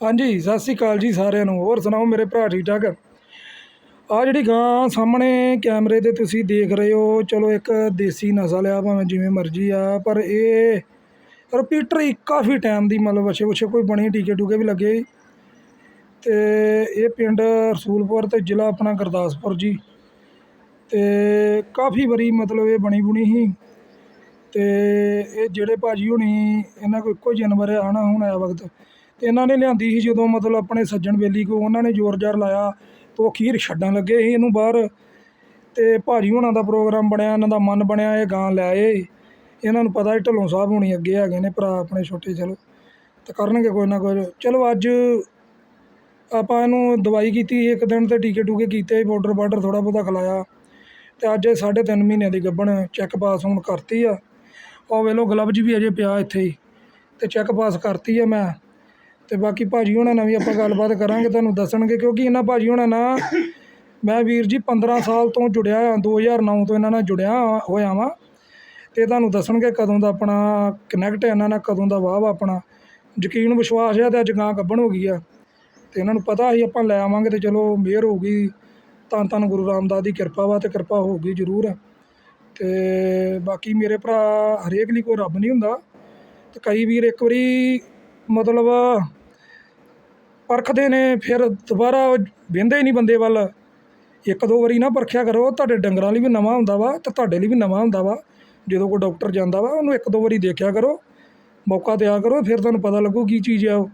ਹਾਂਜੀ, ਸਤਿ ਸ੍ਰੀ ਅਕਾਲ ਜੀ ਸਾਰਿਆਂ ਨੂੰ। ਹੋਰ ਸੁਣਾਓ ਮੇਰੇ ਭਰਾ ਠੀਕ ਠਾਕ ਆ ਜਿਹੜੀ ਗਾਂ ਸਾਹਮਣੇ ਕੈਮਰੇ ਤੇ ਤੁਸੀਂ ਦੇਖ ਰਹੇ ਹੋ, ਚਲੋ ਇੱਕ ਦੇਸੀ ਨਸਲ ਆ, ਭਾਵੇਂ ਜਿਵੇਂ ਮਰਜ਼ੀ ਆ, ਪਰ ਇਹ ਰਿਪੀਟਰ ਹੀ ਕਾਫੀ ਟਾਈਮ ਦੀ ਮਤਲਬ ਵਛੇ ਵਛੇ ਕੋਈ ਬਣੀ ਟੀਕੇ ਟੂਕੇ ਵੀ ਲੱਗੇ ਤੇ ਇਹ ਪਿੰਡ ਰਸੂਲਪੁਰ ਤੇ ਜ਼ਿਲ੍ਹਾ ਆਪਣਾ ਗੁਰਦਾਸਪੁਰ ਜੀ। ਤੇ ਕਾਫੀ ਵਾਰੀ ਮਤਲਬ ਇਹ ਬਣੀ ਬੁਣੀ ਸੀ। ਤੇ ਇਹ ਜਿਹੜੇ ਭਾਜੀ ਹੁਣੀ, ਇਹਨਾਂ ਕੋਲ ਇੱਕੋ ਹੀ ਜਾਨਵਰ ਆ, ਹਨਾ, ਹੁਣ ਆਇਆ ਵਕਤ। ਤੇ ਇਹਨਾਂ ਨੇ ਲਿਆਂਦੀ ਸੀ ਜਦੋਂ ਮਤਲਬ ਆਪਣੇ ਸੱਜਣ ਬੇਲੀ ਕੋ ਉਹਨਾਂ ਨੇ ਜ਼ੋਰ ਜ਼ਾਰ ਲਾਇਆ ਤੇ ਉਹ ਅਖੀਰ ਛੱਡਣ ਲੱਗੇ ਸੀ ਇਹਨੂੰ ਬਾਹਰ ਤੇ ਭਾਜੀ ਹੋਣਾ ਦਾ ਪ੍ਰੋਗਰਾਮ ਬਣਿਆ, ਇਹਨਾਂ ਦਾ ਮਨ ਬਣਿਆ, ਇਹ ਗਾਂ ਲੈ ਆਏ ਇਹਨਾਂ ਨੂੰ ਪਤਾ ਹੈ ਢੱਲੋਂ ਸਾਹਿਬ ਹੁਣੀ ਅੱਗੇ ਹੈਗੇ ਨੇ ਭਰਾ ਆਪਣੇ ਛੋਟੇ ਚਲੋ, ਤੇ ਕਰਨਗੇ ਕੋਈ ਨਾ ਕੋਈ ਚਲੋ ਅੱਜ ਆਪਾਂ ਇਹਨੂੰ ਦਵਾਈ ਕੀਤੀ ਇੱਕ ਦਿਨ ਤੇ ਟੀਕੇ ਟੂਕੇ ਕੀਤੇ ਪਾਊਡਰ ਬਾਰਡਰ ਥੋੜਾ ਬਹੁਤਾ ਖਿਲਾਇਆ। ਤੇ ਅੱਜ ਇਹ ਸਾਢੇ ਤਿੰਨ ਮਹੀਨਿਆਂ ਦੀ ਗੱਭਣ ਚੈੱਕ ਪਾਸ ਹੁਣ ਕਰਤੀ ਆ। ਉਹ ਵੇਲੋ ਗਲਵਜ ਵੀ ਅਜੇ ਪਿਆ ਇੱਥੇ ਹੀ। ਤੇ ਚੈੱਕ ਪਾਸ ਕਰਤੀ ਆ ਮੈਂ। ਅਤੇ ਬਾਕੀ ਭਾਜੀ ਹੁਣਾਂ ਨਾਲ ਵੀ ਆਪਾਂ ਗੱਲਬਾਤ ਕਰਾਂਗੇ, ਤੁਹਾਨੂੰ ਦੱਸਣਗੇ, ਕਿਉਂਕਿ ਇਹਨਾਂ ਭਾਜੀ ਹੁਣਾਂ ਨਾਲ ਮੈਂ ਵੀਰ ਜੀ 15 ਸਾਲ ਤੋਂ ਜੁੜਿਆ ਹਾਂ 2009 ਤੋਂ ਇਹਨਾਂ ਨਾਲ ਜੁੜਿਆ ਹੋਇਆ ਵਾਂ। ਤੇ ਤੁਹਾਨੂੰ ਦੱਸਣਗੇ ਕਦੋਂ ਦਾ ਆਪਣਾ ਕਨੈਕਟ ਹੈ ਇਹਨਾਂ ਨਾਲ ਕਦੋਂ ਦਾ ਵਾਹ ਵਾ ਆਪਣਾ। ਯਕੀਨ ਵਿਸ਼ਵਾਸ ਹੈ ਤੇ ਅੱਜ ਗਾਂ ਗੱਭਣ ਹੋ ਗਈ ਆ। ਤੇ ਇਹਨਾਂ ਨੂੰ ਪਤਾ ਸੀ ਆਪਾਂ ਲੈ ਆਵਾਂਗੇ ਤੇ ਚਲੋ ਮਿਹਰ ਹੋ ਗਈ। ਤਾਂ ਧੰਨ ਗੁਰੂ ਰਾਮਦਾਸ ਦੀ ਕਿਰਪਾ ਵਾ ਤੇ ਕਿਰਪਾ ਹੋ ਗਈ ਜ਼ਰੂਰ। ਤੇ ਬਾਕੀ ਮੇਰੇ ਭਰਾ ਹਰੇਕ ਲਈ ਕੋਈ ਰੱਬ ਨਹੀਂ ਹੁੰਦਾ। ਤੇ ਕਈ ਵੀਰ ਇੱਕ ਵਾਰੀ ਮਤਲਬ ਪਰਖਦੇ ਨੇ, ਫਿਰ ਦੁਬਾਰਾ ਵਹਿੰਦੇ ਹੀ ਨਹੀਂ ਬੰਦੇ ਵੱਲ। ਇੱਕ ਦੋ ਵਾਰੀ ਨਾ ਪਰਖਿਆ ਕਰੋ, ਤੁਹਾਡੇ ਡੰਗਰਾਂ ਲਈ ਵੀ ਨਵਾਂ ਹੁੰਦਾ ਵਾ ਤੇ ਤੁਹਾਡੇ ਲਈ ਵੀ ਨਵਾਂ ਹੁੰਦਾ ਵਾ। ਜਦੋਂ ਕੋਈ ਡਾਕਟਰ ਜਾਂਦਾ ਵਾ, ਉਹਨੂੰ ਇੱਕ ਦੋ ਵਾਰੀ ਦੇਖਿਆ ਕਰੋ, ਮੌਕਾ ਦਿਆ ਕਰੋ, ਫਿਰ ਤੁਹਾਨੂੰ ਪਤਾ ਲੱਗੂ ਕੀ ਚੀਜ਼ ਆ ਉਹ।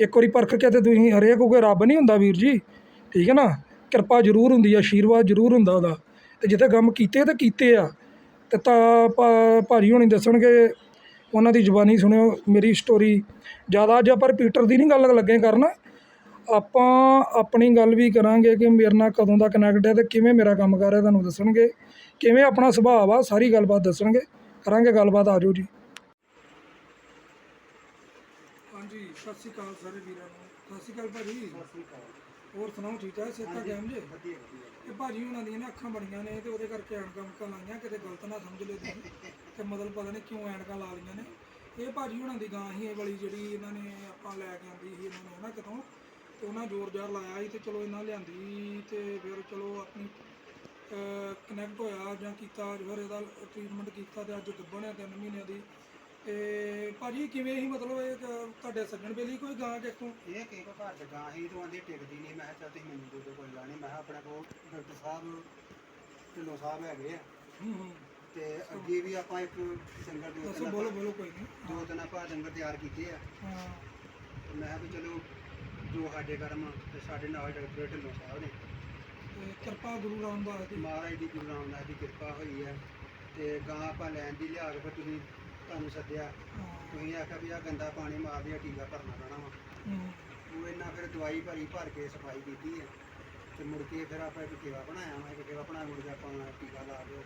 ਇੱਕ ਵਾਰੀ ਪਰਖ ਕੇ ਤੇ ਤੁਸੀਂ ਹਰੇਕ ਕੋਈ ਰੱਬ ਨਹੀਂ ਹੁੰਦਾ ਵੀਰ ਜੀ, ਠੀਕ ਹੈ ਨਾ? ਕਿਰਪਾ ਜ਼ਰੂਰ ਹੁੰਦੀ ਆ ਆਸ਼ੀਰਵਾਦ ਜ਼ਰੂਰ ਹੁੰਦਾ ਉਹਦਾ। ਤੇ ਜਿੱਥੇ ਕੰਮ ਕੀਤੇ ਤੇ ਕੀਤੇ ਆ। ਤੇ ਤਾਂ ਭਾ- ਭਾਜੀ ਹੋਣੀ ਦੱਸਣਗੇ, ਉਹਨਾਂ ਦੀ ਜ਼ੁਬਾਨੀ ਸੁਣਿਓ, ਮੇਰੀ ਸਟੋਰੀ ਜ਼ਿਆਦਾ ਅੱਜ ਆਪਾਂ ਰਿਪੀਟਰ ਦੀ ਨਹੀਂ ਗੱਲ ਲੱਗੇ ਕਰਨ। ਆਪਾਂ ਆਪਣੀ ਗੱਲ ਵੀ ਕਰਾਂਗੇ ਕਿ ਮੇਰੇ ਨਾਲ ਕਦੋਂ ਦਾ ਕਨੈਕਟ ਹੈ ਤੇ ਕਿਵੇਂ ਮੇਰਾ ਕੰਮ ਕਰ ਰਿਹਾ ਤੁਹਾਨੂੰ ਦੱਸਣਗੇ। ਕਿਵੇਂ ਆਪਣਾ ਸੁਭਾਅ ਆ ਸਾਰੀ ਗੱਲਬਾਤ ਦੱਸਣਗੇ। ਕਰਾਂਗੇ ਗੱਲਬਾਤ ਆਜੋ ਜੀ। ਹਾਂਜੀ ਸਤਿ ਸ਼੍ਰੀ ਅਕਾਲ ਸਾਰੇ ਵੀਰਾਂ ਨੂੰ। ਸਤਿ ਸ਼੍ਰੀ ਅਕਾਲ ਭਾਜੀ। ਹੋਰ ਸੁਣਾਓ ਠੀਕ ਠਾਕ ਸਿਹਤਾਂ ਕਾਇਮ ਜੇ? ਇਹ ਭਾਜੀ ਹੁਣਾਂ ਦੀਆਂ ਨਾ ਅੱਖਾਂ ਬੜੀਆਂ ਨੇ ਤੇ ਉਹਦੇ ਕਰਕੇ ਐਨਕਾਂ ਉਨਕਾਂ ਲਾਈਆਂ ਕਿਤੇ ਗਲਤ ਨਾ ਸਮਝ ਲਿਓ ਤੁਸੀਂ। ਤੇ ਮਤਲਬ ਪਤਾ ਨਹੀਂ ਕਿਉਂ ਐਨਕਾਂ ਲਾ ਲਈਆਂ ਨੇ। ਇਹ ਭਾਜੀ ਹੁਣਾਂ ਦੀ ਗਾਂ ਹੀ ਇਹ ਵਾਲੀ ਜਿਹੜੀ ਇਹਨਾਂ ਨੇ ਆਪਾਂ ਲੈ ਕੇ ਆਂਦੀ ਸੀ ਇਹਨਾਂ ਨੂੰ ਨਾ ਕਿਤੋਂ? ਤੇ ਉਹਨਾਂ ਜ਼ੋਰ ਜ਼ਾਰ ਲਾਇਆ ਸੀ ਤੇ ਚਲੋ ਇਹਨਾਂ ਲਿਆਂਦੀ ਤੇ ਫਿਰ ਚਲੋ ਆਪਣੀ ਕਨੈਕਟ ਹੋਇਆ ਜਾਂ ਕੀਤਾ ਫਿਰ ਇਹਦਾ ਟ੍ਰੀਟਮੈਂਟ ਕੀਤਾ ਤੇ ਅੱਜ ਗੱਭਣ ਹੈ ਤਿੰਨ ਮਹੀਨਿਆਂ ਦੀ। ਤੇ ਭਾਜੀ ਕਿਵੇਂ ਹੀ ਮਤਲਬ ਇਹ ਤੁਹਾਡੇ ਸੱਜਣ ਬੇਲੀ ਕੋਈ ਗਾਂ ਕਿੱਥੋਂ ਇਹ ਕਿ ਕੋ ਘਰ ਚ ਗਾਂ ਹੀ ਤੋਂ ਆਂਦੀ ਟਿਕਦੀ ਨਹੀਂ ਮੈਂ ਕਿਹਾ ਚੱਲ ਤੁਸੀਂ ਮੈਨੂੰ ਦੇ ਦਿਓ ਕੋਈ ਗੱਲ ਨਹੀਂ ਮੈਂ ਕਿਹਾ ਆਪਣੇ ਕੋਲ ਡਾਕਟਰ ਸਾਹਿਬ ਢਿੱਲੋਂ ਸਾਹਿਬ ਹੈਗੇ ਆ। ਹੂੰ ਹੂੰ। ਤੇ ਅੱਗੇ ਵੀ ਆਪਾਂ ਇੱਕ ਡੰਗਰ ਦੋ ਤਿੰਨ ਬੋਲੋ ਬੋਲੋ ਕੋਈ ਨਹੀਂ ਦੋ ਤਿੰਨ ਆਪਾਂ ਡੰਗਰ ਤਿਆਰ ਕੀਤੇ ਆ। ਹਾਂ। ਮੈਂ ਕਿਹਾ ਵੀ ਚਲੋ ਜੋ ਸਾਡੇ ਕਰਮ ਆ ਤੇ ਸਾਡੇ ਨਾਲ ਡਾਕਟਰ ਢਿੱਲੋਂ ਸਾਹਿਬ ਨੇ। ਤੇ ਕਿਰਪਾ ਗੁਰੂ ਰਾਮਦਾਸ ਦੀ। ਮਹਾਰਾਜ ਦੀ ਗੁਰੂ ਰਾਮਦਾਸ ਦੀ ਕਿਰਪਾ ਹੋਈ ਹੈ ਤੇ ਗਾਂ ਆਪਾਂ ਲੈਣ ਦੀ ਲਿਆ ਕੇ ਫਿਰ ਤੁਸੀਂ ਤੁਹਾਨੂੰ ਸੱਦਿਆ। ਤੁਸੀਂ ਆਖਿਆ ਵੀ ਆ ਗੰਦਾ ਪਾਣੀ ਮਾਰ ਦਿਆ ਟੀਕਾ ਭਰਨਾ ਪੈਣਾ ਵਾ। ਹੂੰ। ਉਹ ਇਹਨਾਂ ਫਿਰ ਦਵਾਈ ਭਰੀ ਭਰ ਕੇ ਸਫ਼ਾਈ ਕੀਤੀ ਹੈ। ਤੇ ਮੁੜ ਕੇ ਫਿਰ ਆਪਾਂ ਇੱਕ ਕੇਵਾ ਬਣਾਇਆ ਵਾ ਇੱਕ ਕੇਵਾ ਬਣਾ ਮੁੜ ਕੇ ਆਪਾਂ ਟੀਕਾ ਲਾ ਦਿਓ।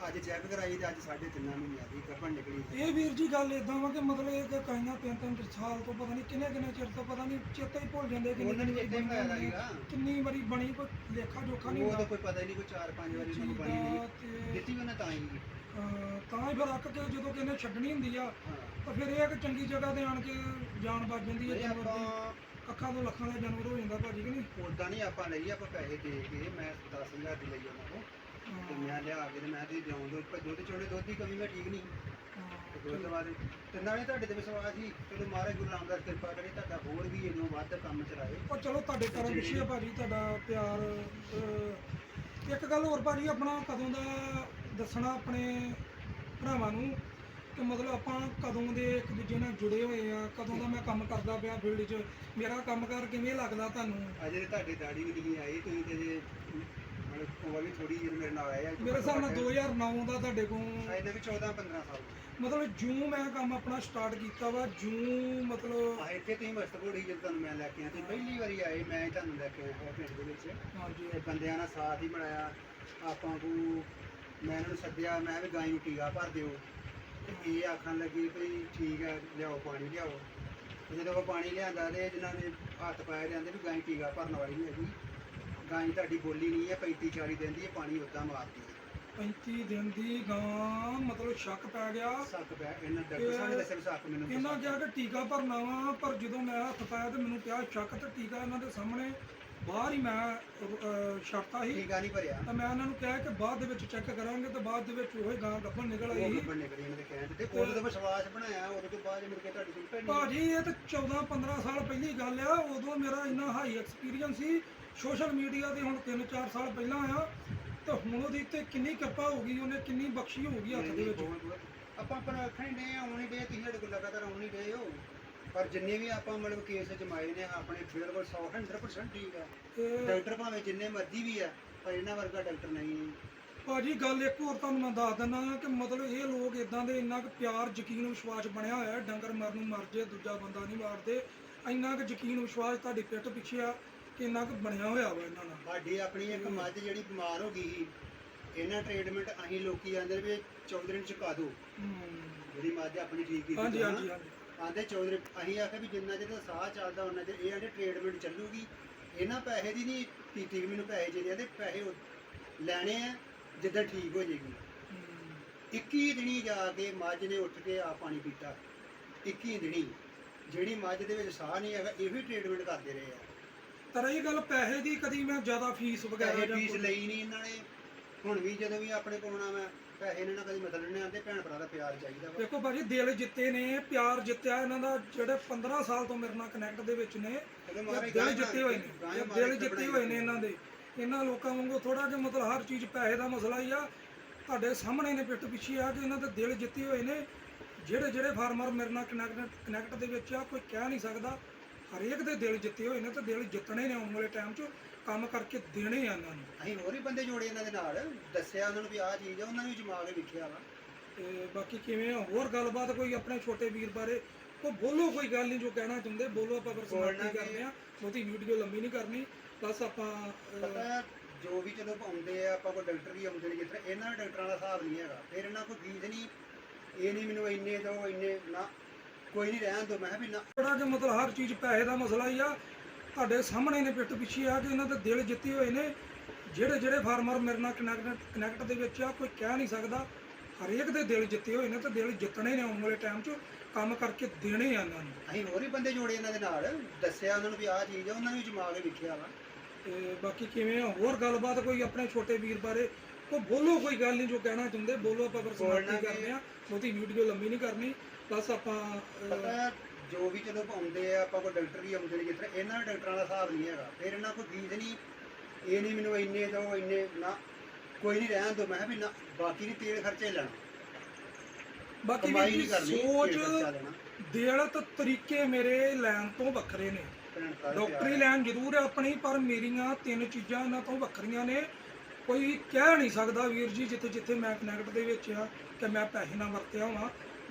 ਅੱਜ ਚੈੱਕ ਕਰਾਈ ਤੇ ਅੱਜ ਸਾਢੇ ਤਿੰਨਾਂ ਮਹੀਨਿਆਂ ਦੀ ਗੱਭਣ ਨਿਕਲੀ ਇਹ ਵੀਰ ਜੀ ਗੱਲ ਇਦਾਂ ਵਾ ਕਿ ਮਤਲਬ ਇਹ ਕਿ ਕਾਈਆਂ ਤਿੰਨ ਤਿੰਨ ਸਾਲ ਤੋਂ ਪਤਾ ਨਹੀਂ ਕਿੰਨੇ ਕਿੰਨੇ ਚਿਰ ਤੋਂ ਪਤਾ ਨਹੀਂ ਚੇਤਾ ਹੀ ਭੁੱਲ ਜਾਂਦੇ ਕਿ ਉਹਨਾਂ ਨੇ ਚੇਤੇ ਹੀ ਬਣਾਇਆ ਸੀਗਾ। ਕਿੰਨੀ ਵਾਰੀ ਬਣੀ ਕੋਈ ਲੇਖਾ ਜੋਖਾ ਨਹੀਂ ਉਹ ਤਾਂ ਹੁੰਦਾ ਕੋਈ ਪਤਾ ਹੀ ਨਹੀਂ ਕੋਈ ਚਾਰ ਪੰਜ ਵਾਰੀ ਉਹਨੂੰ ਨਹੀਂ। ਦਿੱਤੀ ਉਹਨੇ ਤਾਂ ਹੀ। ਅਹ, ਤਾਂ ਹੀ ਫਿਰ ਅੱਕ ਕੇ ਜਦੋਂ ਕਿਨੇ ਛੱਡਣੀ ਹੁੰਦੀ ਆ ਹਾਂ। ਤਾਂ ਫਿਰ ਇਹ ਆ ਕਿ ਚੰਗੀ ਜਗ੍ਹਾ ਤੇ ਆਣ ਕੇ ਜਾਨ ਬਚ ਜਾਂਦੀ ਹੈ ਇਹ ਜਾਨਵਰ ਦੀ ਆਪਾਂ ਅੱਖਾਂ ਤੋਂ ਲੱਖਾਂ ਦਾ ਜਾਨਵਰ ਹੋ ਜਾਂਦਾ ਭਾਜੀ ਕਿ ਨਹੀਂ? ਉਦਾਂ ਨਹੀਂ ਆਪਾਂ ਲਈ ਆਪਾਂ ਪੈਸੇ ਦੇ ਕੇ ਮੈਂ 10000 ਦੀ ਲਈ ਉਹਨਾਂ ਕੋਲ ਤੇ ਮੈਂ ਲਿਆ ਕੇ ਤੇ ਮੈਂ ਤੇ ਜਾਉਂ ਦੋ ਦੁੱਧ ਚੋੜੇ ਦੁੱਧ ਦੀ ਕਮੀ ਮੈਂ ਠੀਕ ਨਹੀਂ। ਹਾਂ, ਤੇ ਦੁੱਧ ਤੋਂ ਬਾਅਦ ਤੇ ਨਾਲੇ ਤੁਹਾਡੇ ਤੇ ਵਿਸ਼ਵਾਸ ਸੀ ਚਲੋ ਮਹਾਰਾਜ ਗੁਰੂ ਰਾਮਦਾਸ ਕਿਰਪਾ ਕਰੇ ਤੁਹਾਡਾ ਹੋਰ ਵੀ ਇਹਨੂੰ ਵੱਧ ਕੰਮ ਚਲਾਏ। ਉਹ ਚਲੋ ਤੁਹਾਡੇ ਕਰਮ ਵਿਸ਼ੇ ਆ ਭਾਜੀ ਤੁਹਾਡਾ ਪਿਆਰ ਅਹ, ਇੱਕ ਗੱਲ ਹੋਰ ਭਾਜੀ ਆਪਣਾ ਕਦੋਂ ਦਾ ਦੱਸਣਾ ਆਪਣੇ ਭਰਾਵਾਂ ਨੂੰ ਕਿ ਮਤਲਬ ਆਪਾਂ ਕਦੋਂ ਦੇ ਇੱਕ ਦੂਜੇ ਨਾਲ ਜੁੜੇ ਹੋਏ ਆ ਕਦੋਂ ਦਾ ਮੈਂ ਕੰਮ ਕਰਦਾ ਪਿਆ ਫੀਲਡ 'ਚ ਮੇਰਾ ਕੰਮਕਾਰ ਕਿਵੇਂ ਲੱਗਦਾ ਤੁਹਾਨੂੰ? ਅਜੇ ਤੁਹਾਡੀ ਦਾੜੀ ਵੀ ਨਹੀਂ ਆਈ ਤੁਸੀਂ ਤੇ ਜੇ ਉਹ ਵੀ ਥੋੜੀ ਜਿਹੀ ਮੇਰੇ ਨਾਲ ਆਇਆ ਮੇਰੇ ਹਿਸਾਬ ਨਾਲ 2009 ਦਾ ਤੁਹਾਡੇ ਕੋਲ ਇਹਦੇ ਵੀ 14 15 ਸਾਲ। ਮਤਲਬ ਜੂੰ ਮੈਂ ਕੰਮ ਆਪਣਾ ਸਟਾਰਟ ਕੀਤਾ ਵਾ ਜੂੰ ਮਤਲਬ ਆ ਇੱਥੇ ਤੁਸੀਂ ਮਸਤਕੋੜ ਹੀ ਜਦੋਂ ਤੁਹਾਨੂੰ ਮੈਂ ਲੈ ਕੇ ਆਇਆ ਤੁਸੀਂ ਪਹਿਲੀ ਵਾਰੀ ਆਏ ਮੈਂ ਹੀ ਤੁਹਾਨੂੰ ਲੈ ਕੇ ਆਇਆ ਪਿੰਡ ਦੇ ਵਿੱਚ। ਹਾਂਜੀ। ਤੇ ਬੰਦਿਆਂ ਨਾਲ ਸਾਥ ਹੀ ਬਣਾਇਆ ਆਪਾਂ ਨੂੰ ਮੈਂ ਇਹਨਾਂ ਨੂੰ ਸੱਦਿਆ ਮੈਂ ਵੀ ਗਾਂ ਨੂੰ ਟੀਕਾ ਭਰ ਦਿਓ। ਤੇ ਇਹ ਆਖਣ ਲੱਗੇ ਵੀ ਠੀਕ ਹੈ ਲਿਆਓ ਪਾਣੀ ਲਿਆਓ। ਤੇ ਜਦੋਂ ਉਹ ਪਾਣੀ ਲਿਆਂਦਾ ਤੇ ਜਿਨ੍ਹਾਂ ਨੇ ਹੱਥ ਪਾਏ ਜਾਂਦੇ ਵੀ ਗਾਂ ਟੀਕਾ ਭਰਨ ਵਾਲੀ ਨਹੀਂ ਹੈਗੀ। ਗਾਂ ਤੁਹਾਡੀ ਬੋਲੀ ਨਹੀਂ ਹੈ 35 40 ਦਿਨ ਦੀ ਪਾਣੀ ਉੱਦਾਂ ਮਾਰਦੀ ਹੈ। 35 ਦਿਨ ਦੀ ਗਾਂ ਮਤਲਬ ਸ਼ੱਕ ਪੈ ਗਿਆ। ਸੱਕ ਪਿਆ ਇਹਨਾਂ ਡਾਕਟਰ ਸਾਹਿਬ ਨੇ ਦੱਸਿਆ ਵੀ ਸੱਕ ਮੈਨੂੰ ਇਹਨਾਂ ਕਿਹਾ ਕਿ ਟੀਕਾ ਭਰਨਾ ਵਾ ਪਰ ਜਦੋਂ ਮੈਂ ਹੱਥ ਪਾਇਆ ਤੇ ਮੈਨੂੰ ਪਿਆ ਸ਼ੱਕ ਤੇ ਟੀਕਾ ਇਹਨਾਂ ਦੇ ਸਾਹਮਣੇ। ਬਾਹਰ ਹੀ ਮੈਂ ਛੱਡਤਾ ਸੀ। ਟੀਕਾ ਨਹੀਂ ਭਰਿਆ। ਤਾਂ ਮੈਂ ਇਹਨਾਂ ਨੂੰ ਕਿਹਾ ਕਿ ਬਾਅਦ ਦੇ ਵਿੱਚ ਚੈੱਕ ਕਰਾਂਗੇ ਤੇ ਬਾਅਦ ਦੇ ਵਿੱਚ ਉਹ ਗਾਂ ਗੱਭਣ ਨਿਕਲ ਉਹ ਆਈ ਗੱਬਰ ਨਿਕਲੀ ਇਹਨਾਂ ਦੇ ਕਹਿਣ ਤੇ ਉਦੋਂ ਤੋਂ ਵਿਸ਼ਵਾਸ ਬਣਾਇਆ ਉਦੋਂ ਤੋਂ ਬਾਅਦ ਮੁੜ ਕੇ ਤੁਹਾਡੀ ਸੁਣ ਭਾਜੀ ਇਹ ਤਾਂ 14 15 ਸਾਲ ਪਹਿਲੀ ਗੱਲ ਆ ਉਦੋਂ ਮੇਰਾ ਇੰਨਾ ਹਾਈ ਐਕਸਪੀਰੀਅੰਸ ਸੀ ਸੋਸ਼ਲ ਮੀਡੀਆ ਤੇ ਹੁਣ 3-4 ਸਾਲ ਪਹਿਲਾਂ ਆ ਤੇ ਹੁਣ ਉਹਦੀ ਤੇ ਕਿੰਨੀ ਕਿਰਪਾ ਹੋ ਗਈ ਉਹਨੇ ਕਿੰਨੀ ਬਖਸ਼ੀ ਹੋ ਗਈ ਹੱਥ ਦੇ ਵਿੱਚ? ਆਪਾਂ ਆਪਣਾ ਅੱਖਾਂ ਹੀ ਡੇ ਆਉਣੀ ਡੇ ਤੁਸੀਂ ਸਾਡੇ ਕੋਲ ਲਗਾਤਾਰ ਆਉਣੀ ਡੇ ਹੋ। ਪਰ ਜਿੰਨੇ ਵੀ ਆਪਾਂ ਮਤਲਬ ਕੇਸ ਜਮਾਏ ਨੇ ਆਪਣੇ ਬਿਲਕੁਲ 100 100% ਠੀਕ ਆ। ਡਾਕਟਰ ਭਾਵੇਂ ਜਿੰਨੇ ਮਰਜ਼ੀ ਵੀ ਆ ਪਰ ਇਹਨਾਂ ਵਰਗਾ ਡਾਕਟਰ ਨਹੀਂ ਭਾਜੀ ਗੱਲ ਇੱਕ ਹੋਰ ਤੁਹਾਨੂੰ ਮੈਂ ਦੱਸ ਦਿੰਦਾ ਕਿ ਮਤਲਬ ਇਹ ਲੋਕ ਇਦਾਂ ਦੇ ਇੰਨਾ ਕੁ ਪਿਆਰ ਯਕੀਨ ਵਿਸ਼ਵਾਸ ਬਣਿਆ ਹੋਇਆ ਡੰਗਰ ਮਰਨ ਨੂੰ ਮਰ ਜੇ ਦੂਜਾ ਬੰਦਾ ਨਹੀਂ ਮਾਰਦੇ ਇੰਨਾ ਕੁ ਯਕੀਨ ਵਿਸ਼ਵਾਸ ਤੁਹਾਡੀ ਪਿੱਠ ਪਿੱਛੇ ਆ। ਕਿ ਇੰਨਾ ਕੁ ਬਣਿਆ ਹੋਇਆ ਵਾ ਇਹਨਾਂ ਨਾਲ? ਸਾਡੀ ਆਪਣੀ ਇੱਕ ਮੱਝ ਜਿਹੜੀ ਬਿਮਾਰ ਹੋ ਗਈ ਸੀ ਇਹਨਾਂ ਟ੍ਰੀਟਮੈਂਟ ਅਸੀਂ ਲੋਕੀ ਆਂਦੇ ਵੀ 14 ਦਿਨ ਚ ਕਾ ਦਿਓ। ਹਮ, ਜਿਹੜੀ ਮੱਝ ਆਪਣੀ ਠੀਕ ਕੀਤੀ ਹਾਂਜੀ ਨਾ। ਹਾਂਜੀ ਹਾਂਜੀ। ਆਂਦੇ ਚੌਧਰੀ ਅਸੀਂ ਆਖਿਆ ਵੀ ਜਿੰਨਾ ਚਿਰ ਇਹਦਾ ਸਾਹ ਚੱਲਦਾ ਉਹਨਾਂ ਚਿਰ ਇਹ ਆਂਦੇ ਟ੍ਰੀਟਮੈਂਟ ਚੱਲੂਗੀ। ਇਹਨਾਂ ਪੈਸੇ ਦੀ ਨਹੀਂ ਕੀਤੀ ਕਿ ਮੈਨੂੰ ਪੈਸੇ ਚਾਹੀਦੇ ਆ ਤੇ ਪੈਸੇ ਉਹ ਲੈਣੇ ਆ ਜਿੱਦਾਂ ਠੀਕ ਹੋ ਜਾਏਗੀ। ਹਮ, 21 ਦਿਨੀ ਜਾ ਕੇ ਮੱਝ ਨੇ ਉੱਠ ਕੇ ਆ ਪਾਣੀ ਪੀਤਾ। 21 ਦਿਨੀ। ਜਿਹੜੀ ਮੱਝ ਦੇ ਵਿੱਚ ਸਾਹ ਨਹੀਂ ਹੈਗਾ ਇਹ ਵੀ ਟ੍ਰੀਟਮੈਂਟ ਕਰਦੇ ਰਹੇ ਆ। ਤਾਂ ਰਹੀ ਗੱਲ ਪੈਸੇ ਦੀ ਕਦੀ ਮੈਂ ਜ਼ਿਆਦਾ ਫੀਸ ਵਗੈਰਾ ਪੈਸੇ ਜਾਂ ਫੀਸ ਕੋਈ- ਲਈ ਨਹੀਂ ਇਹਨਾਂ ਨੇ। ਹੁਣ ਵੀ ਜਦੋਂ ਵੀ ਆਪਣੇ ਕੋਲ ਆਉਣਾ ਮੈਂ ਪੈਸੇ ਇਹਨਾਂ ਨਾਲ ਕਦੀ ਮਤਲਬ ਨਹੀਂ ਆਉਂਦੇ ਭੈਣ ਭਰਾ ਦਾ ਪਿਆਰ ਚਾਹੀਦਾ ਵਾ। ਦੇਖੋ ਭਾਜੀ ਦਿਲ ਜਿੱਤੇ ਨੇ ਪਿਆਰ ਜਿੱਤਿਆ ਇਹਨਾਂ ਦਾ ਜਿਹੜੇ 15 ਸਾਲ ਤੋਂ ਮੇਰੇ ਨਾਲ ਕਨੈਕਟ ਦੇ ਵਿੱਚ ਨੇ ਇਹ ਦਿਲ ਗਾਂਹ ਜਿੱਤੇ ਹੋਏ ਨੇ ਗਾਂਹ ਇਹ ਮਹਾਰਾਜ ਦਿਲ ਜਿੱਤੇ ਹੋਏ ਨੇ ਇਹਨਾਂ ਦੇ। ਇਹਨਾਂ ਲੋਕਾਂ ਵਾਂਗੂ ਥੋੜਾ ਜਿਹਾ ਮਤਲਬ ਹਰ ਚੀਜ਼ ਪੈਸੇ ਦਾ ਮਸਲਾ ਹੀ ਆ। ਤੁਹਾਡੇ ਸਾਹਮਣੇ ਨੇ ਪਿੱਠ ਪਿੱਛੇ ਆ ਕਿ ਇਹਨਾਂ ਦੇ ਦਿਲ ਜਿੱਤੇ ਹੋਏ ਨੇ। ਜਿਹੜੇ ਜਿਹੜੇ ਫਾਰਮਰ ਮੇਰੇ ਨਾਲ ਕਨੈਕਟ ਕਨੈਕਟ ਦੇ ਵਿੱਚ ਆ ਕੋਈ ਕਹਿ ਨਹੀਂ ਸਕਦਾ। ਹਰੇਕ ਦੇ ਦਿਲ ਜਿੱਤੇ ਹੋਏ ਨੇ ਤੇ ਦਿਲ ਜਿੱਤਣੇ ਨੇ ਆਉਣ ਵਾਲੇ ਟਾਈਮ 'ਚ ਕੰਮ ਕਰਕੇ ਦੇਣੇ ਆ ਇਹਨਾਂ ਨੂੰ। ਅਸੀਂ ਹੋਰ ਵੀ ਬੰਦੇ ਜੋੜੇ ਇਹਨਾਂ ਦੇ ਨਾਲ। ਦੱਸਿਆ ਉਹਨਾਂ ਨੂੰ ਵੀ ਆਹ ਚੀਜ਼ ਆ ਉਹਨਾਂ ਨੇ ਵੀ ਜਮਾ ਕੇ ਵੇਖਿਆ ਵਾ। ਤੇ ਬਾਕੀ ਕਿਵੇਂ ਆ ਹੋਰ ਗੱਲਬਾਤ ਕੋਈ ਆਪਣੇ ਛੋਟੇ ਵੀਰ ਬਾਰੇ? ਕੋ ਬੋਲੋ ਕੋਈ ਗੱਲ ਨਹੀਂ ਜੋ ਕਹਿਣਾ ਚਾਹੁੰਦੇ ਬੋਲੋ ਆਪਾਂ ਫਿਰ ਬੋਲਣਾ ਸਮਾਪਤੀ ਕੀ- ਕਰਦੇ ਆ? ਬਹੁਤੀ ਵੀਡੀਓ ਲੰਮੀ ਨਹੀਂ ਕਰਨੀ ਬਸ ਆਪਾਂ ਅਹ, ਪਤਾ ਜੋ ਵੀ ਚਲੋ ਆਉਂਦੇ ਆ ਆਪਾਂ ਕੋਈ ਡਾਕਟਰ ਵੀ ਆਉਂਦੇ ਨੇ ਜਿਸ ਤਰ੍ਹਾਂ ਇਹਨਾਂ ਡਾਕਟਰਾਂ ਦਾ ਹਿਸਾਬ ਨਹੀਂ ਹੈਗਾ। ਫਿਰ ਇਹਨਾਂ ਕੋਈ ਫੀਸ ਨਹੀਂ ਇਹ ਨਹੀਂ ਮੈਨੂੰ ਇੰਨੇ ਦੋ ਇੰਨੇ ਨਾ। ਕੋਈ ਨਹੀਂ ਰਹਿਣ ਦੋ ਮੈਂ ਕਿਹਾ ਵੀ ਨਾ ਥੋੜਾ ਜਿਹਾ ਮਤਲਬ ਹਰ ਚੀਜ਼ ਪੈਸੇ ਦਾ ਮਸਲਾ ਹੀ ਆ ਤੁਹਾਡੇ ਸਾਹਮਣੇ ਨੇ ਪਿੱਠ ਪਿੱਛੇ ਆ ਕਿ ਇਹਨਾਂ ਦੇ ਦਿਲ ਜਿੱਤੇ ਹੋਏ ਨੇ। ਜਿਹੜੇ ਜਿਹੜੇ ਫਾਰਮਰ ਮੇਰੇ ਨਾਲ ਕਨੈਕਟ ਕਨੈਕਟ ਦੇ ਵਿੱਚ ਆ ਕੋਈ ਕਹਿ ਨਹੀਂ ਸਕਦਾ। ਹਰੇਕ ਦੇ ਦਿਲ ਜਿੱਤੇ ਹੋਏ ਨੇ ਤੇ ਦਿਲ ਜਿੱਤਣੇ ਨੇ ਆਉਣ ਵਾਲੇ ਟਾਈਮ 'ਚ ਕੰਮ ਕਰਕੇ ਦੇਣੇ ਆ ਇਹਨਾਂ ਨੂੰ। ਅਸੀਂ ਹੋਰ ਵੀ ਬੰਦੇ ਜੋੜੇ ਇਹਨਾਂ ਦੇ ਨਾਲ ਦੱਸਿਆ ਉਹਨਾਂ ਨੂੰ ਵੀ ਆਹ ਚੀਜ਼ ਆ ਉਹਨਾਂ ਨੇ ਵੀ ਜਮਾ ਕੇ ਵੇਖਿਆ ਵਾ। ਤੇ ਬਾਕੀ ਕਿਵੇਂ ਆ ਹੋਰ ਗੱਲਬਾਤ ਕੋਈ ਆਪਣੇ ਛੋਟੇ ਵੀਰ ਬਾਰੇ? ਕੋ ਬੋਲੋ ਕੋਈ ਗੱਲ ਨਹੀਂ ਜੋ ਕਹਿਣਾ ਚਾਹੁੰਦੇ ਬੋਲੋ ਆਪਾਂ ਫਿਰ ਸਮਾਪਤੀ ਕੀ- ਕਰਦੇ ਆ ਬਹੁਤੀ ਵੀਡੀਓ ਲੰਮੀ ਨਹੀਂ ਕਰਨੀ ਬਸ ਆਪਾਂ ਪਤਾ ਹੈ, ਜੋ ਵੀ ਚਲੋ ਆਉਂਦੇ ਆ ਆਪਾਂ ਕੋਈ ਡਾਕਟਰ ਵੀ ਆਉਂਦੇ ਨੇ ਤਰ੍ਹਾਂ ਇਹਨਾਂ ਡਾਕਟਰਾਂ ਦਾ ਹਿਸਾਬ ਨਹੀਂ ਹੈਗਾ। ਫਿਰ ਇਹਨਾਂ ਕੋਈ ਫੀਸ ਨਹੀਂ ਇਹ ਨਹੀਂ ਮੈਨੂੰ ਇੰਨੇ ਦੋ ਇੰਨੇ ਨਾ ਕੋਈ ਨਹੀਂ ਰਹਿਣ ਦੋ। ਮੈਂ ਵੀ ਨਾ ਬਾਕੀ ਨਹੀਂ ਤੇਲ ਖਰਚੇ ਲੈਣਾ। ਬਾਕੀ ਕਮਾਈ ਵੀ ਨਹੀਂ ਕਰਨੀ ਸੋਚ ਤੇਲ ਖਰਚਾ ਲੈਣਾ। ਤਰੀਕੇ ਮੇਰੇ ਲੈਣ ਤੋਂ ਵੱਖਰੇ ਨੇ। ਭੈਣ ਭਰਾ ਦਾ ਡਾਕਟਰੀ। ਲਾਈਨ ਜ਼ਰੂਰ ਹੈ ਆਪਣੀ ਪਰ ਮੇਰੀਆਂ ਤਿੰਨ ਚੀਜ਼ਾਂ ਇਹਨਾਂ ਤੋਂ ਵੱਖਰੀਆਂ ਨੇ। ਕੋਈ ਕਹਿ ਨਹੀਂ ਸਕਦਾ ਵੀਰ ਜੀ, ਜਿੱਥੇ ਜਿੱਥੇ ਮੈਂ ਕਨੈਕਟ ਦੇ ਵਿੱਚ ਆ ਕਿ ਮੈਂ ਪੈਸੇ ਨਾ ਵਰਤਿਆ ਹਾਂ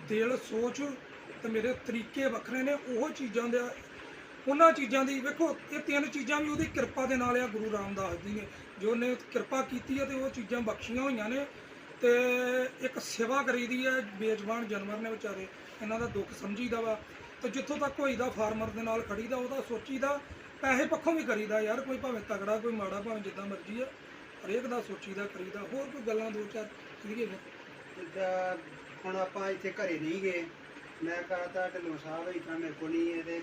ਦਿਲ, ਸੋਚ ਤੇ ਮੇਰੇ ਤਰੀਕੇ ਵੱਖਰੇ ਨੇ, ਉਹ ਚੀਜ਼ਾਂ ਦੇ ਉਹਨਾਂ ਚੀਜ਼ਾਂ ਦੀ ਵੇਖੋ, ਇਹ ਤਿੰਨ ਚੀਜ਼ਾਂ ਵੀ ਉਹਦੀ ਕਿਰਪਾ ਦੇ ਨਾਲ ਆ, ਗੁਰੂ ਰਾਮਦਾਸ ਜੀ ਨੇ। ਜੋ ਨੇ ਕਿਰਪਾ ਕੀਤੀ ਹੈ ਤੇ ਉਹ ਚੀਜ਼ਾਂ ਬਖਸ਼ੀਆਂ ਹੋਈਆਂ ਨੇ ਤੇ ਇੱਕ ਸੇਵਾ ਕਰੀਦੀ ਹੈ ਬੇਜ਼ਬਾਨ ਜਾਨਵਰ ਨੇ ਵਿਚਾਰੇ। ਇਹਨਾਂ ਦਾ ਦੁੱਖ ਸਮਝੀਦਾ ਵਾ। ਤੇ ਜਿੱਥੋਂ ਤੱਕ ਹੋਈਦਾ ਫਾਰਮਰ ਦੇ ਨਾਲ ਖੜੀਦਾ ਉਹਦਾ ਸੋਚੀਦਾ ਪੈਸੇ ਪੱਖੋਂ ਵੀ ਕਰੀਦਾ ਯਾਰ, ਕੋਈ ਭਾਵੇਂ ਤਗੜਾ, ਕੋਈ ਮਾੜਾ, ਭਾਵੇਂ ਜਿੱਦਾਂ ਮਰਜ਼ੀ ਆ। ਹਰੇਕ ਦਾ ਸੋਚੀਦਾ ਕਰੀਦਾ ਹੋਰ ਕੋਈ ਗੱਲਾਂ ਦੋ ਚਾਰ ਸੀਗੇ ਫਿਰ। ਜਿੱਦਾਂ ਹੁਣ ਆਪਾਂ ਇੱਥੇ ਘਰੇ ਨਹੀਂ ਗਏ, ਮੈਂ ਕਹਤਾ ਢਿੱਲੋਂ ਸਾਹਿਬ ਇਤਨਾ ਮੇਰੇ ਕੋਲ ਨਹੀਂ ਹੈ ਤੇ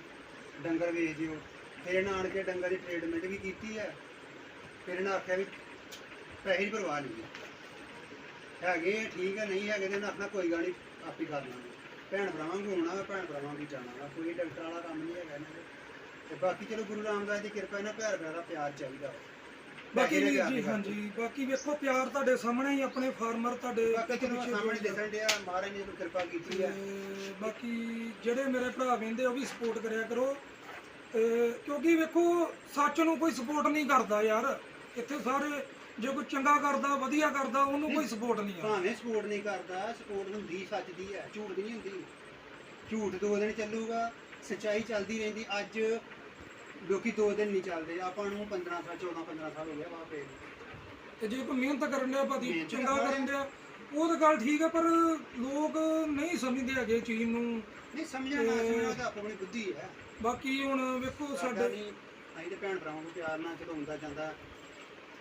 ਡੰਗਰ ਵੇਚ ਦਿਓ। ਫਿਰ ਇਹਨਾਂ ਆਣ ਕੇ ਡੰਗਰ ਦੀ ਟ੍ਰੀਟਮੈਂਟ ਵੀ ਕੀਤੀ ਹੈ। ਫਿਰ ਇਹਨਾਂ ਆਖਿਆ ਵੀ ਪੈਸੇ ਦੀ ਪਰਵਾਹ ਨਹੀਂ ਹੈ। ਹੈਗੇ ਠੀਕ ਹੈ ਨਹੀਂ ਹੈਗੇ ਤੇ ਇਹਨਾਂ ਆਖਣਾ ਕੋਈ ਗੱਲ ਨਹੀਂ ਆਪੇ ਕਰ ਲਾਂਗੇ। ਭੈਣ ਭਰਾਵਾਂ ਨੂੰ ਹੋਣਾ ਵਾ, ਭੈਣ ਭਰਾਵਾਂ ਨੂੰ ਜਾਣਾ ਵਾ, ਕੋਈ ਡਾਕਟਰ ਵਾਲਾ ਕੰਮ ਨਹੀਂ ਹੈਗਾ ਇਹਨਾਂ ਦੇ। ਤੇ ਬਾਕੀ ਚਲੋ ਗੁਰੂ ਰਾਮਦਾਸ ਦੀ ਕਿਰਪਾ, ਇਹਨਾਂ ਭੈਣ ਭਰਾ ਦਾ ਪਿਆਰ ਚਾਹੀਦਾ ਵਾ। ਬਾਕੀ ਵੀਰ ਜੀ। ਹਾਂਜੀ ਬਾਕੀ ਵੇਖੋ ਪਿਆਰ ਤੁਹਾਡੇ ਸਾਹਮਣੇ ਹੀ ਆਪਣੇ ਫਾਰਮਰ ਤੁਹਾਡੇ ਬਾਕੀ ਚਲੋ ਪਿੱਛੇ ਸਾਹਮਣੇ ਜੋ- ਦਿਸਣ ਡਿਆ ਮਹਾਰਾਜ ਨੇ ਕੋਈ ਕਿਰਪਾ ਕੀਤੀ ਹੈ ਤੇ ਬਾਕੀ ਜਿਹੜੇ ਮੇਰੇ ਭਰਾ ਕਹਿੰਦੇ ਉਹ ਵੀ ਸਪੋਰਟ ਕਰਿਆ ਕਰੋ। ਤੇ ਕਿਉਂਕਿ ਵੇਖੋ ਸੱਚ ਨੂੰ ਕੋਈ ਸਪੋਰਟ ਨਹੀਂ ਕਰਦਾ ਯਾਰ। ਇੱਥੇ ਸਾਰੇ ਜੇ ਕੋਈ ਚੰਗਾ ਕਰਦਾ ਵਧੀਆ ਕਰਦਾ ਉਹਨੂੰ ਕੋਈ ਸਪੋਰਟ ਨਹੀਂ ਆ। ਭਾਵੇਂ ਸਪੋਰਟ ਨਹੀਂ ਕਰਦਾ ਸਪੋਰਟ ਹੁੰਦੀ ਸੱਚ ਦੀ ਹੈ ਝੂਠ ਦੀ ਨਹੀਂ ਹੁੰਦੀ। ਝੂਠ ਦੋ ਦਿਨ ਚੱਲੂਗਾ ਸੱਚਾਈ ਚੱਲਦੀ ਰਹਿੰਦੀ। ਅੱਜ ਲੋਕੀ ਦੋ ਦਿਨ ਨਹੀਂ ਚੱਲਦੇ ਆਪਾਂ ਨੂੰ 15 ਸਾਲ 14 15 ਸਾਲ ਹੋ ਗਿਆ ਵਾਹ ਪਏ ਨੂੰ। ਤੇ ਜੇ ਕੋਈ ਮਿਹਨਤ ਕਰਨ ਡਿਆ ਮਿਹਨਤ ਚੰਗਾ ਕਰਨ ਕਰਨ ਡਿਆ ਉਹ ਤਾਂ ਗੱਲ ਠੀਕ ਹੈ ਪਰ ਲੋਕ ਨਹੀਂ ਸਮਝਦੇ ਹੈਗੇ ਚੀਜ਼ ਨੂੰ। ਨਹੀਂ ਸਮਝਣਾ ਨਾ ਸਮਝਣਾ ਤਾਂ ਆਪਣੀ ਬੁੱਧੀ ਹੈ। ਬਾਕੀ ਹੁਣ ਵੇਖੋ ਸਾਡਾ ਸਾਡੇ ਅਸੀਂ ਤੇ ਭੈਣ ਭਰਾਵਾਂ ਨੂੰ ਪਿਆਰ ਨਾਲ ਚਲਾਉਂਦਾ ਜਾਂਦਾ।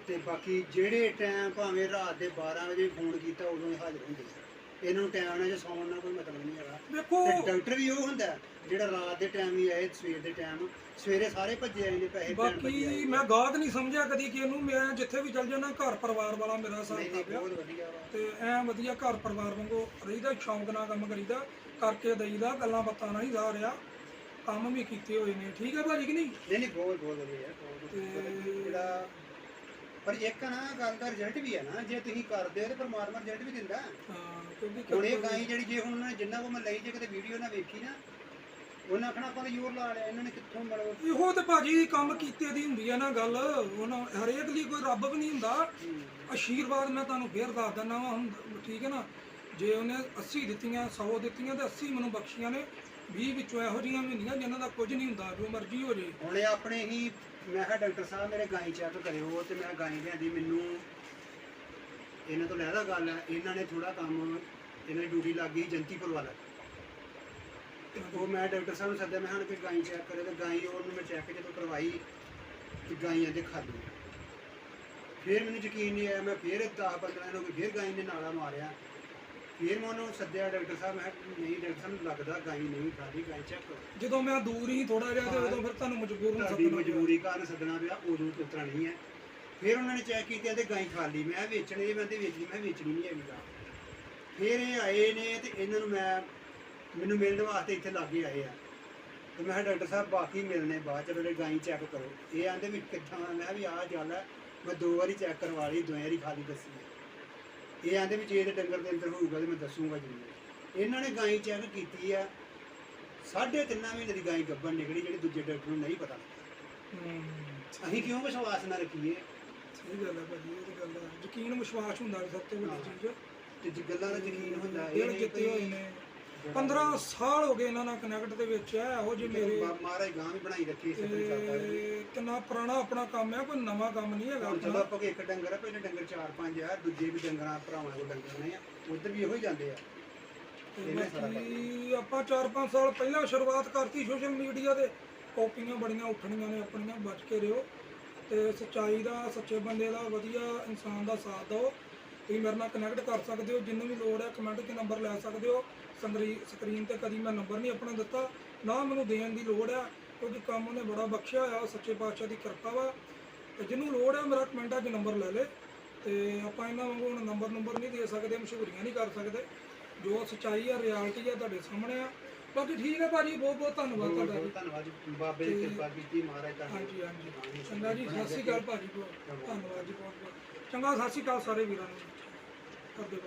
ਤੇ ਬਾਕੀ ਜਿਹੜੇ ਟਾਈਮ ਭਾਵੇਂ ਰਾਤ ਦੇ 12 ਵਜੇ ਫੋਨ ਕੀਤਾ ਉਦੋਂ ਹੀ ਹਾਜ਼ਰ ਹੁੰਦੇ ਆ। ਇਹਨਾਂ ਨੂੰ ਟਾਈਮ ਨਾਲ ਜੇ ਸੌਣ ਨਾਲ ਕੋਈ ਮਤਲਬ ਨਹੀਂ ਹੈਗਾ। ਵੇਖੋ। ਤੇ ਡਾਕਟਰ ਵੀ ਉਹ ਹੁੰਦਾ ਹੈ, ਜਿਹੜਾ ਰਾਤ ਦੇ ਟਾਈਮ ਵੀ ਆਏ ਸਵੇਰ ਦੇ ਟਾਈਮ। ਸਵੇਰੇ ਸਾਰੇ ਭੱਜੇ ਆਏ ਨੇ ਪੈਸੇ ਭੈਣ ਭੱਜੇ ਆਏ ਬਾਕੀ ਨੇ। ਮੈਂ ਗਾਹਕ ਨਹੀਂ ਸਮਝਿਆ ਕਦੀ ਕਿ ਇਹਨੂੰ ਮੈਂ ਜਿੱਥੇ ਵੀ ਚੱਲ ਜਾਣਾ ਘਰ ਪਰਿਵਾਰ ਵਾਲਾ ਮੇਰਾ ਸਾਥ ਨਹੀਂ ਨਹੀਂ ਆ ਗਿਆ ਬਹੁਤ ਵਧੀਆ ਵਾ। ਤੇ ਐ ਵਧੀਆ ਘਰ ਪਰਿਵਾਰ ਵਾਂਗੂ ਰਹੀਦਾ ਸ਼ੌਂਕ ਨਾਲ ਕੰਮ ਕਰੀਦਾ ਕਰਕੇ ਦਈਦਾ ਗੱਲਾਂ ਬਾਤਾਂ ਨਾਲ ਹੀ ਜਾ ਰਿਹਾ ਕੰਮ ਵੀ ਕੀਤੇ ਹੋਏ ਨੇ। ਠੀਕ ਹੈ ਭਾਜੀ ਕਿ ਨਹੀਂ? ਨਹੀਂ ਨਹੀਂ ਬਹੁਤ ਬਹੁਤ ਵਧੀਆ ਯਾਰ, ਬਹੁਤ ਵਧੀਆ। ਤੇ- ਜਿਹੜਾ ਪਰ ਇੱਕ ਨਾ ਗੱਲ ਦਾ ਰਿਜ਼ਲਟ ਵੀ ਹੈ ਨਾ ਜੇ ਤੁਸੀਂ ਕਰਦੇ ਹੋ ਤੇ ਪਰਮਾਤਮਾ ਰਿਜ਼ਲਟ ਵੀ ਦਿੰਦਾ। ਹਾਂ ਕਿਉਂਕਿ ਹੁਣ ਇਹ ਗਾਈ ਜਿਹੜੀ ਜੇ ਹੁਣ ਜਿੰਨਾ ਕੋ ਮੈਂ ਲਈ ਜੇ ਕਿਤੇ ਵੀਡੀਓ ਨਾ ਵੇਖੀ ਨਾ ਉਹਨਾਂ ਆਖਣਾ ਆਪਾਂ ਤਾਂ ਜ਼ੋਰ ਲਾ ਲਿਆ ਇਹਨਾਂ ਨੇ ਕਿੱਥੋਂ ਮਤਲਬ ਇਹੋ ਤੇ ਭਾਜੀ ਕੰਮ ਕੀਤੇ ਦੀ ਹੁੰਦੀ ਹੈ ਨਾ ਗੱਲ ਹੁਣ ਹਰੇਕ ਲਈ ਕੋਈ ਰੱਬ ਵੀ ਨਹੀਂ ਹੁੰਦਾ। ਆਸ਼ੀਰਵਾਦ ਮੈਂ ਤੁਹਾਨੂੰ ਫੇਰ ਦੱਸ ਦਿੰਦਾ ਵਾ ਹੁਣ ਠੀਕ ਹੈ ਨਾ? ਜੇ ਉਹਨੇ 80 ਦਿੱਤੀਆਂ 100 ਦਿੱਤੀਆਂ ਤੇ 80 ਮੈਨੂੰ ਬਖਸ਼ੀਆਂ ਨੇ 20 ਵਿੱਚੋਂ ਇਹੋ ਜਿਹੀਆਂ ਵੀ ਹੁੰਦੀਆਂ ਜਿਨ੍ਹਾਂ ਦਾ ਕੁਝ ਨਹੀਂ ਹੁੰਦਾ ਜੋ ਮਰਜ਼ੀ ਹੋ ਜੇ। ਹੁਣ ਇਹ ਆਪਣੇ ਹੀ ਮੈਂ ਕਿਹਾ ਡਾਕਟਰ ਸਾਹਿਬ, ਮੇਰੇ ਗਾਈ ਚੈੱਕ ਕਰਿਓ ਤੇ ਮੈਂ ਗਾਈ ਲਿਆਂਦੀ। ਮੈਨੂੰ ਇਹਨਾਂ ਤੋਂ ਲੈਦਾ ਗੱਲ ਹੈ, ਇਹਨਾਂ ਨੇ ਥੋੜਾ ਕੰਮ ਇਹਨਾਂ ਦੀ ਡਿਊਟੀ ਲੱਗ ਗਈ ਜੰਤੀਪੁਰ ਵਾਲਾ। ਤੇ ਉਹ ਮੈਂ ਡਾਕਟਰ ਸਾਹਿਬ ਨੂੰ ਸੱਦਿਆ, ਮੈਂ ਹਾਂ ਕਿ ਗਾਈ ਚੈੱਕ ਕਰੇ ਤੇ ਗਾਈ ਉਹਨੂੰ ਮੈਂ ਚੈੱਕ ਜਦੋਂ ਕਰਵਾਈ ਤੇ ਗਾਈਆਂ ਦੇ ਖਾਲੀ ਫਿਰ ਮੈਨੂੰ ਯਕੀਨ ਨਹੀਂ ਆਇਆ, ਮੈਂ ਫਿਰ 10 15 ਦਿਨ ਹੋ ਗਏ, ਫਿਰ ਗਾਈ ਨੇ ਨਾਲਾ ਮਾਰਿਆ। ਫਿਰ ਮੈਂ ਉਹਨੂੰ ਸੱਦਿਆ ਡਾਕਟਰ ਸਾਹਿਬ? ਮੈਂ ਕਿਹਾ ਨਹੀਂ ਡਾਕਟਰ ਸਾਹਿਬ ਲੱਗਦਾ ਗਾਈ ਨਹੀਂ ਖਾਲੀ ਗਾਈ ਚੈੱਕ ਕਰੋ। ਜਦੋਂ ਮੈਂ ਦੂਰ ਹੀ ਥੋੜਾ ਜਿਹਾ ਤੇ ਉਦੋਂ ਫਿਰ ਤੁਹਾਨੂੰ ਮਜਬੂਰ ਨੂੰ ਤੁਹਾਡੀ ਸੱਦਣਾ ਪਿਆ। ਮਜਬੂਰੀ ਕਾਰਨ ਸੱਦਣਾ ਪਿਆ ਉਦੋਂ ਤੁਤਰਾ ਨਹੀਂ ਹੈ। ਫਿਰ ਉਹਨਾਂ ਨੇ ਚੈੱਕ ਕੀਤੀ ਤੇ ਗਾਈ ਖਾਲੀ ਮੈਂ ਵੇਚਣੀ ਮੈਂ ਤੇ ਵੇਚਣੀ ਮੈਂ ਵੇਚਣੀ ਨਹੀਂ ਹੈਗੀ ਗਾ ਫਿਰ ਇਹ ਆਏ ਨੇ ਤੇ ਇਹਨਾਂ ਨੂੰ ਮੈਂ ਮੈਨੂੰ ਮਿਲਣ ਵਾਸਤੇ ਇੱਥੇ ਲਾਗੇ ਆਏ ਆ। ਤੇ ਮੈਂ ਕਿਹਾ ਡਾਕਟਰ ਸਾਹਿਬ ਬਾਕੀ ਮਿਲਨੇ ਬਾਅਦ ਚ ਮੇਰੇ ਗਾਈ ਚੈੱਕ ਕਰੋ। ਇਹ ਆਂਦੇ ਵੀ ਕਿੱਥਾਂ? ਮੈਂ ਕਿਹਾ ਵੀ ਆਹ ਗੱਲ ਹੈ ਮੈਂ ਦੋ ਵਾਰੀ ਚੈੱਕ ਕਰਵਾ ਲਈ ਦੋ ਵਾਰੀ ਖਾਲੀ ਦੱਸੀ ਹੈ ਇਹ ਆਂਦੇ ਵੀ ਜੇ ਇਹਦੇ ਡੰਗਰ ਦੇ ਅੰਦਰ ਹੋਊਗਾ ਤੇ ਮੈਂ ਦੱਸੂਗਾ ਜ਼ਰੂਰ। ਇਹਨਾਂ ਨੇ ਗਾਈ ਚੈੱਕ ਕੀਤੀ ਆ ਸਾਢੇ ਤਿੰਨਾਂ ਮਹੀਨੇ ਦੀ ਗਾਈ ਗੱਭਣ ਨਿਕਲੀ ਜਿਹੜੀ ਦੂਜੇ ਡਾਕਟਰ ਨੂੰ ਨਹੀਂ ਪਤਾ ਅਸੀਂ ਕਿਉਂ ਵਿਸ਼ਵਾਸ ਨਾ ਰੱਖੀਏ? ਸਹੀ ਗੱਲ ਹੈ ਭਾਜੀ ਇਹ ਤਾਂ ਗੱਲ ਹੈ ਯਕੀਨ ਵਿਸ਼ਵਾਸ ਹੁੰਦਾ ਸਭ ਤੋਂ ਵੱਡੀ ਚੀਜ਼ ਤੇ ਜੇ ਗੱਲਾਂ ਦਾ ਯਕੀਨ ਹੁੰਦਾ ਇਹ ਜਿੱਤੇ ਹੋਏ ਨੇ 15 ਸਾਲ ਹੋ ਗਏ ਇਹਨਾਂ ਨਾਲ ਕਨੈਕਟ ਦੇ ਵਿੱਚ ਹੈ ਇਹੋ ਜਿਹੇ ਮੇਰੇ ਮਹਾਰਾਜ ਗਾਂ ਵੀ ਬਣਾਈ ਰੱਖੀ ਇਸੇ ਤਰ੍ਹਾਂ ਚੱਲਦਾ ਰਹੇ। ਤੇ ਕਿੰਨਾ ਪੁਰਾਣਾ ਆਪਣਾ ਕੰਮ ਹੈ ਕੋਈ ਨਵਾਂ ਕੰਮ ਨਹੀਂ ਹੈਗਾ ਹੁਣ ਆਪਣਾ। ਚਲੋ ਆਪਾਂ ਇੱਕ ਡੰਗਰ ਆ ਪਹਿਲੇ ਡੰਗਰ ਚਾਰ ਪੰਜ ਆ ਦੂਜੇ ਵੀ ਡੰਗਰਾਂ ਭਰਾਵਾਂ ਕੋਲ ਡੰਗਰ ਨੇ ਆ ਉਧਰ ਵੀ ਇਹੋ ਹੀ ਜਾਂਦੇ ਆ। ਤੇ ਇਹਨੇ ਸਾਰਾ ਬਾਕੀ ਆਪਾਂ 4-5 ਸਾਲ ਪਹਿਲਾਂ ਸ਼ੁਰੂਆਤ ਕਰਤੀ ਸੋਸ਼ਲ ਮੀਡੀਆ ਦੇ ਕਾਪੀਆਂ ਬੜੀਆਂ ਉੱਠਣੀਆਂ ਨੇ ਆਪਣੀਆਂ ਬਚ ਕੇ ਰਹੋ। ਤੇ ਸੱਚਾਈ ਦਾ ਸੱਚੇ ਬੰਦੇ ਦਾ ਵਧੀਆ ਇਨਸਾਨ ਦਾ ਸਾਥ ਦਿਓ। ਤੁਸੀਂ ਮੇਰੇ ਨਾਲ ਕਨੈਕਟ ਕਰ ਸਕਦੇ ਹੋ ਜਿੰਨੂੰ ਵੀ ਲੋੜ ਹੈ ਕਮੈਂਟ 'ਚ ਨੰਬਰ ਲੈ ਸਕਦੇ ਹੋ। ਸਕਰੀਨ ਤੇ ਕਦੀ ਮੈਂ ਨੰਬਰ ਨਹੀਂ ਆਪਣਾ ਦਿੱਤਾ ਨਾ ਮੈਨੂੰ ਦੇਣ ਦੀ ਲੋੜ ਹੈ ਕਿਉਂਕਿ ਕੰਮ ਉਹਨੇ ਬੜਾ ਬਖਸ਼ਿਆ ਹੋਇਆ ਸੱਚੇ ਪਾਤਸ਼ਾਹ ਦੀ ਕਿਰਪਾ ਵਾ। ਤੇ ਜਿਹਨੂੰ ਲੋੜ ਹੈ ਮੇਰਾ ਕਮੈਂਟਾਂ 'ਚ ਨੰਬਰ ਲੈ ਲੇ। ਤੇ ਆਪਾਂ ਇਹਨਾਂ ਵਾਂਗੂ ਹੁਣ ਨੰਬਰ ਨੰਬਰ ਨਹੀਂ ਦੇ ਸਕਦੇ ਮਸ਼ਹੂਰੀਆਂ ਨਹੀਂ ਕਰ ਸਕਦੇ। ਜੋ ਸੱਚਾਈ ਆ ਰਿਐਲਿਟੀ ਆ ਤੁਹਾਡੇ ਸਾਹਮਣੇ ਆ। ਬਾਕੀ ਠੀਕ ਹੈ ਭਾਜੀ ਬਹੁਤ ਬਹੁਤ ਧੰਨਵਾਦ ਤੁਹਾਡਾ ਜੀ। ਧੰਨਵਾਦ ਜੀ। ਬਾਬੇ ਦੀ ਕਿਰਪਾ ਕੀਤੀ ਮਹਾਰਾਜ ਤੁਹਾਡੀ ਹਾਂਜੀ ਹਾਂਜੀ। ਚੰਗਾ ਜੀ ਸਤਿ ਸ਼੍ਰੀ ਅਕਾਲ ਭਾਜੀ ਬਹੁਤ ਧੰਨਵਾਦ ਜੀ ਬਹੁਤ ਬਹੁਤ। ਚੰਗਾ ਸਤਿ ਸ਼੍ਰੀ ਅਕਾਲ ਸਾਰੇ ਵੀਰਾਂ ਨੂੰ। ਕਰਦੇ